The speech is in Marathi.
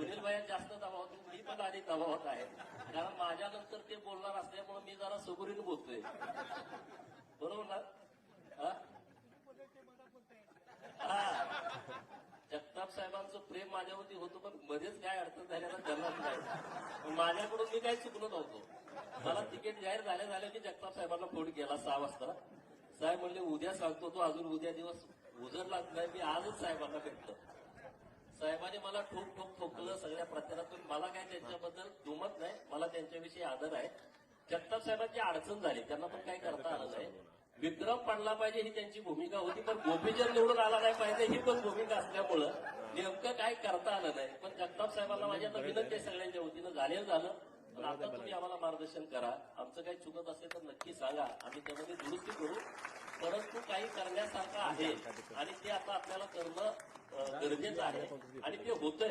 सुनील भाई जास्त दबावात मी पण आधी दबावात आहे. कारण माझ्यानंतर ते बोलणार असल्यामुळे मी जरा सुगुरीने बोलतोय. बरोबर ना? हा? जगताप साहेबांचं प्रेम माझ्यावरती होतं पण मध्येच काय अडचण झाल्याला करणार नाही. माझ्याकडून मी काही चुकलो नव्हतो. मला तिकीट जाहीर झाल्या झाल्या की जगताप साहेबांना फोन केला सहा वाजता. साहेब म्हणले उद्या सांगतो तो अजून उद्या दिवस उजरलाच नाही मी आजच साहेबांना भेटतो. साहेबांनी मला ठोक मला काय त्यांच्याबद्दल दुमत नाही मला त्यांच्याविषयी आदर आहे. जगताप साहेबांची अडचण झाली त्यांना पण काही करता आलं नाही. विक्रम पडला पाहिजे ही त्यांची भूमिका होती पण गोपीचंद निवडून आला नाही पाहिजे ही पण भूमिका असल्यामुळं नेमकं काय करता आलं नाही. पण जगताप साहेबांना माझी आता विनंती आहे सगळ्यांच्या वतीनं झालेलं झालं. पण आता तुम्ही आम्हाला मार्गदर्शन करा. आमचं काही चुकत असेल तर नक्की सांगा. आम्ही त्यामध्ये दुरुस्ती करू. परंतु काही करण्यासारखं आहे. आणि ते आता आपल्याला करणं गरजेचं आहे. आणि ते होतंय.